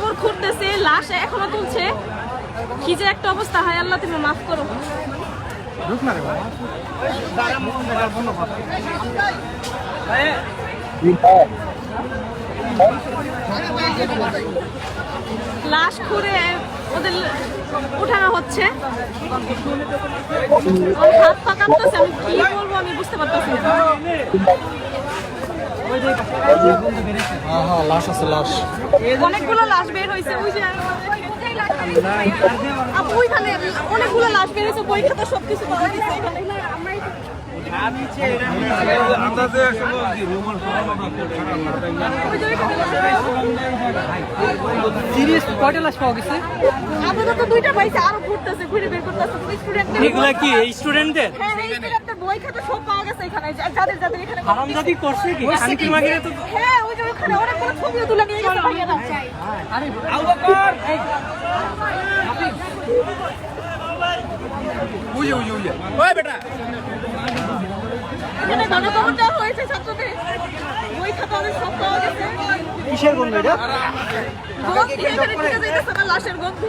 কবর খুঁড়তেছে লাশ এখনও তুলছে। কি যে একটা অবস্থা হায় আল্লাহ তুমি মাফ করো। লাশ খুঁড়ে ওদের উঠানো হচ্ছে। হাত পা কাঁপতেছে আমি কি বলব আমি বুঝতে পারতেছি হ্যাঁ হ্যাঁ লাশ আছে লাশ অনেকগুলো লাশ বের হয়েছে ওই যে ওইখানে অনেকগুলো লাশ বের হয়েছে বই খাতা সবকিছু পাওয়া গেছে এখানে ওই যে ওইখানে। সিরিয়াস কয়টা লাশ পাওয়া গেছে? আপাতত দুইটা পাইছে আরও ঘুরতেছে ঘুরে বের করতেছে। স্টুডেন্টদের এগুলা কি এই স্টুডেন্টদের হ্যাঁ হ্যাঁ স্টুডেন্টদের বই খাতা সব পাওয়া গেছে এখানে। যাদের যাদের এখানে হারামজাদি করছে কি? শান্তি মাগিরে তো হ্যাঁ ওই যে ওখানে অনেকগুলো ছবিও তুলে নিয়ে গেছে ভাইয়ারা বুঝে বুঝে বুঝে ওই বেটা এখানে গণকবর দেওয়া হয়েছে ছাত্রদের বই খাতা ওদের সব পাওয়া গেছে কিসের গন্ধ এটা? লাশের গন্ধে।